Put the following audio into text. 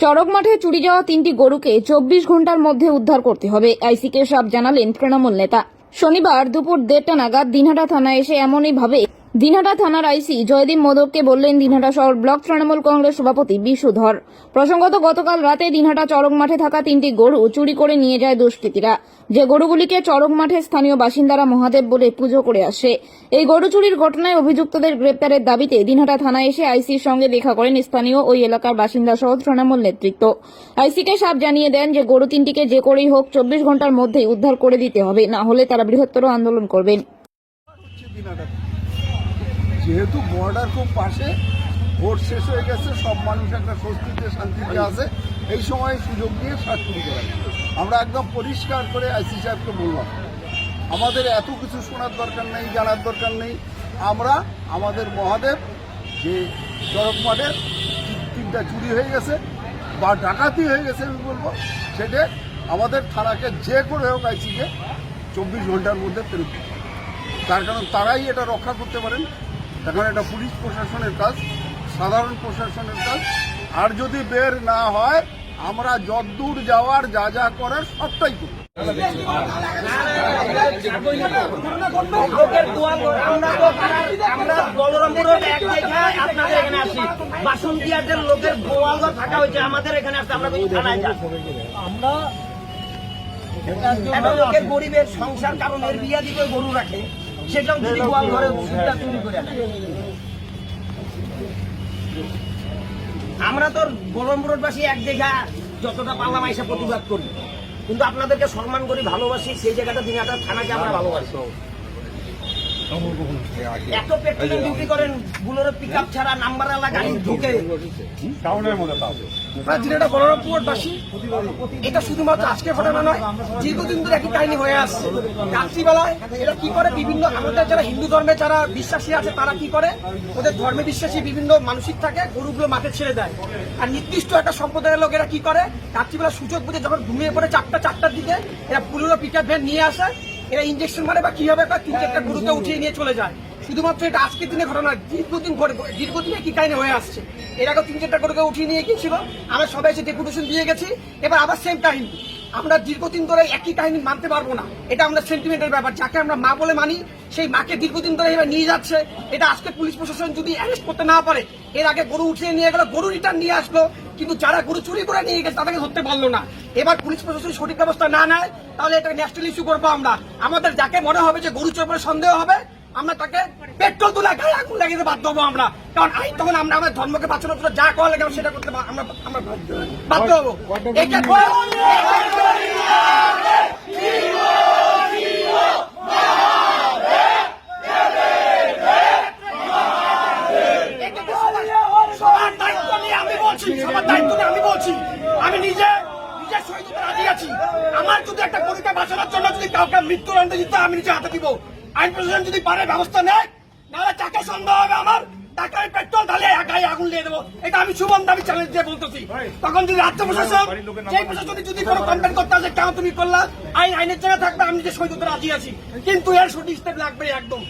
চড়ক মাঠে চুরি যাওয়া তিনটি গরুকে চব্বিশ ঘণ্টার মধ্যে উদ্ধার করতে হবে। আইসিকে সব জানালেন তৃণমূল নেতা। শনিবার দুপুর দেড়টা নাগাদ দিনহাটা থানায় এসে এমনই ভাবে দিনহাটা থানার আইসি জয়দীপ মোদককে বললেন, দিনহাটা শহর ব্লক তৃণমূল কংগ্রেস সভাপতি বিশু ধর। প্রসঙ্গত, গতকাল রাতে দিনহাটা চড়ক মাঠে থাকা তিনটি গরু চুরি করে নিয়ে যায় দুষ্কৃতীরা। যে গরুগুলিকে চড়ক মাঠে স্থানীয় বাসিন্দারা মহাদেব বলে পুজো করে আসে, এই গরু চুরির ঘটনায় অভিযুক্তদের গ্রেপ্তারের দাবিতে দিনহাটা থানায় এসে আইসির সঙ্গে দেখা করেন স্থানীয় ওই এলাকার বাসিন্দা সহ তৃণমূল নেতৃত্ব। আইসিকে সাপ জানিয়ে দেন যে, গরু তিনটিকে যে করেই হোক চব্বিশ ঘণ্টার মধ্যেই উদ্ধার করে দিতে হবে, না হলে তারা বৃহত্তর আন্দোলন করবেন। যেহেতু বর্ডার খুব পাশে, ভোট শেষ হয়ে গেছে, সব মানুষ একটা স্বস্তিতে, শান্তিতে আছে। এই সময় সুযোগ নিয়ে শ্বাস শুরু করা আমরা একদম পরিষ্কার করে আইসি সাহেবকে বললাম, আমাদের এত কিছু শোনার দরকার নেই, জানার দরকার নেই। আমরা, আমাদের মহাদেব, যে চরক মাঠের তিনটা চুরি হয়ে গেছে, বা ডাকাতি হয়ে গেছে আমি বলব, সেটা আমাদের থানাকে যে করে হোক আইসিকে চব্বিশ ঘণ্টার মধ্যে ফেরত তার কারণ তারাই এটা রক্ষা করতে পারেন। এখন এটা পুলিশ প্রশাসনের কাজ সাধারণ প্রশাসনের কাজ। আর যদি বের না হয় আমরা যদ্দূর যাওয়ার যা যা করার সবটাই লোকের আমরা আমাদের এখানে আসতে গরিবের সংসার কারণ এর বিয়া দিকে গরু রাখে। আমরা তো বলরামপুরবাসী এক জায়গা যতটা পারলাম এসে প্রতিবাদ করি। কিন্তু আপনাদেরকে সম্মান করি, ভালোবাসি, সেই জায়গাটা, দিনাটা, থানাকে আমরা ভালোবাসি। এত পেট্রোলিং ডিউটি করেন বুলোরো পিক আপ ছাড়া নাম্বার গাড়ি ঢুকে। যেটা বলরামপুরবাসী এটা শুধুমাত্র আজকে ঘটনা নয় দীর্ঘদিন ধরে একই কাহিনী হয়ে আসছে। রাত্রিবেলায় এরা কি করে? বিভিন্ন আমাদের যারা হিন্দু ধর্মে যারা বিশ্বাসী আছে তারা কি করে? ওদের ধর্মে বিশ্বাসী বিভিন্ন মানসিক থাকে গরুগুলো মাঠে ছেড়ে দেয়। আর নির্দিষ্ট একটা সম্প্রদায়ের লোক এরা কি করে? রাত্রিবেলা সুযোগ বুঝে যখন ঘুমিয়ে পড়ে চারটা চারটার দিকে এরা পুরোনো পিকআপ ভ্যান নিয়ে আসে এরা ইঞ্জেকশন মারে বা কীভাবে বা তিন চারটা গরুকে উঠিয়ে নিয়ে চলে যায়। শুধুমাত্র এটা আজকের দিনে ঘটনা, দীর্ঘদিন ঘটে, দীর্ঘদিনে কি কাহিনী হয়ে আসছে? এর আগে তিন চারটা গরুকে উঠিয়ে নিয়ে গিয়েছিল আমরা সবাই এসে ডেপুটেশন দিয়ে গেছি। এবার আবার সেম কাহিনী। আমরা দীর্ঘদিন ধরে একই কাহিনী মানতে পারব না। এটা আমরা সেন্টিমেন্টের ব্যাপার, যাকে আমরা মা বলে মানি, সেই মাকে দীর্ঘদিন ধরে এবার নিয়ে যাচ্ছে। এটা আজকে পুলিশ প্রশাসন যদি অ্যারেস্ট করতে না পারে, এর আগে গরু উঠিয়ে নিয়ে গেল, গরু রিটার্ন নিয়ে আসলো। কিন্তু যারা গরু চুরি করে নিয়ে গেছে তাদেরকে ধরতে পারল না। এবার পুলিশ প্রশাসন সঠিক ব্যবস্থা না নেয় তাহলে এটা ন্যাশনাল ইস্যু করব আমরা। আমাদের যাকে মনে হবে যে গরু চোর সন্দেহ হবে আমরা তাকে পেট্রোল তুলে গায়ে আগুন লাগিয়ে বাধ্য হব আমরা। কারণ আইন তখন আমরা আমাদের ধর্মকে বাঁচানোর জন্য যা করা লাগে সেটা করতে আমরা আমরা বাধ্য হব। এটা তো সবার- সবার দায়িত্ব নিয়ে আমি বলছি সবার দায়িত্ব নিয়ে আমি বলছি। আমি নিজে নিজে শহীদ রাজি আছি। আমার যদি একটা গরুকে বাঁচানোর জন্য যদি কাউকে মৃত্যুদণ্ড দিতে আমি নিজে হাতে দিব। আইন প্রশাসন যদি পারে ব্যবস্থা নেয় নাহলে তাকে সন্দেহ হবে আমার। তাকে আমি পেট্রোল ঢালে গায়ে আগুন দিয়ে দেবো। এটা আমি সুমন দাবি চ্যালেঞ্জ দিয়ে বলতেছি। তখন যদি রাজ্য প্রশাসন সেই প্রশাসন যদি কোনো কমপ্লেন করতে আসে কেন তুমি করলা? আইন আইনের জায়গায় থাকবে আমি নিজে শহীদ রাজি আছি। কিন্তু এর সঠিক স্টেপ লাগবে একদম।